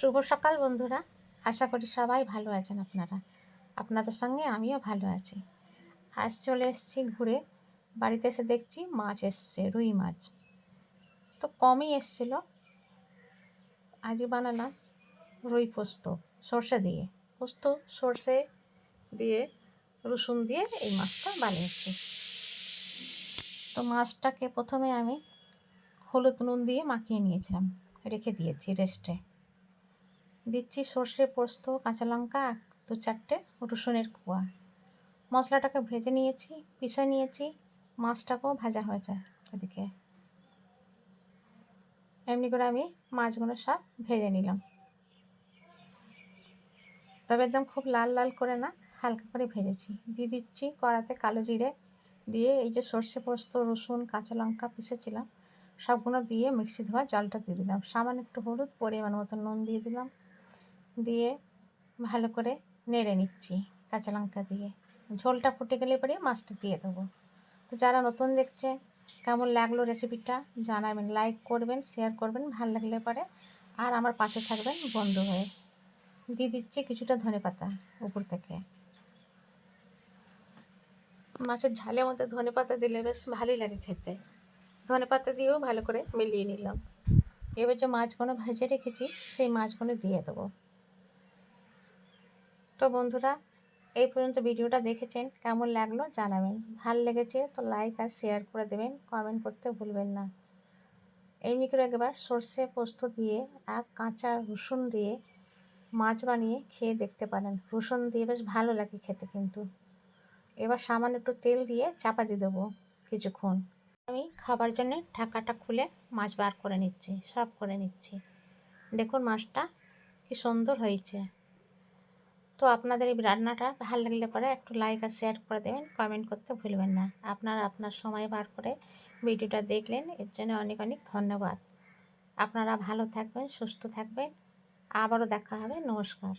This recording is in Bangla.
শুভ সকাল বন্ধুরা। আশা করি সবাই ভালো আছেন আপনারা। আপনাদের সঙ্গে আমিও ভালো আছি। আজ চলে এসেছি ঘুরে। বাড়িতে এসে দেখছি মাছ এসছে, রুই মাছ। তো কমই এসছিল। আজকে বানালাম রুই পোস্ত, সর্ষে দিয়ে। পোস্ত, সর্ষে দিয়ে, রসুন দিয়ে এই মাছটা বানিয়েছি। তো মাছটাকে প্রথমে আমি হলুদ নুন দিয়ে মাখিয়ে নিয়েছিলাম। রেখে দিয়েছি রেস্টে দিচ্ছি সর্ষে, পোস্ত, কাঁচা লঙ্কা দু চারটে রসুনের কোয়া। মশলাটাকে ভেজে নিয়েছি, পিষে নিয়েছি, মাছটাকেও ভাজা হয়েছে এদিকে এমনি করে আমি মাছগুলো সব ভেজে নিলাম। তবে একদম খুব লাল লাল করে না, হালকা করে ভেজেছি। দিয়ে দিচ্ছি কড়াতে কালো জিরে দিয়ে এই যে সর্ষে, পোস্ত, রসুন, কাঁচা লঙ্কা পিষেছিলাম, সবগুলো দিয়ে মিক্সি ধোয়া জলটা দিয়ে দিলাম। সামান্য একটু হলুদ পরিমাণ মতো নুন দিয়ে দিলাম। দিয়ে ভালো করে নেড়ে নিচ্ছি কাঁচা লঙ্কা দিয়ে। ঝোলটা ফুটে গেলে পরে মাছটা দিয়ে দেবো। তো যারা নতুন দেখছে, কেমন লাগল রেসিপিটা জানাবেন লাইক করবেন শেয়ার করবেন, ভালো লাগলে পরে আর আমার পাশে থাকবেন বন্ধু হয়ে। দিয়ে দিচ্ছি কিছুটা ধনে পাতা উপর থেকে। মাছের ঝালের মধ্যে ধনে পাতা দিলে বেশ ভালোই লাগে খেতে। ধনে পাতা দিয়েও ভালো করে মিলিয়ে নিলাম। এবার যে মাছগুলো ভেজে রেখেছি, সেই মাছগুলো দিয়ে দেবো। তো বন্ধুরা, এই পর্যন্ত ভিডিওটা দেখেছেন, কেমন লাগল জানাবেন। ভালো লেগেছে তো লাইক আর শেয়ার করে দেবেন, কমেন্ট করতে ভুলবেন না। এমনি করে একবার সর্ষে পোস্ত দিয়ে আর কাঁচা রসুন দিয়ে মাছ বানিয়ে খেয়ে দেখতে পারেন। রসুন দিয়ে বেশ ভালো লাগে খেতে কিন্তু। এবার সামান্য একটু তেল দিয়ে চাপা দিয়ে দেবো কিছুক্ষণ। আমি খাবার জন্য ঢাকাটা খুলে মাছ বার করে নিচ্ছি সব করে নিচ্ছি। দেখুন মাছটা কি সুন্দর হয়েছে। তো আপনাদের এই রান্নাটা ভালো লাগলে পরে একটু লাইক আর শেয়ার করে দেবেন কমেন্ট করতে ভুলবেন না। আপনারা আপনার সময় বার করে ভিডিওটা দেখলেন, এর জন্য অনেক অনেক ধন্যবাদ। আপনারা ভালো থাকবেন, সুস্থ থাকবেন। আবারও দেখা হবে, নমস্কার।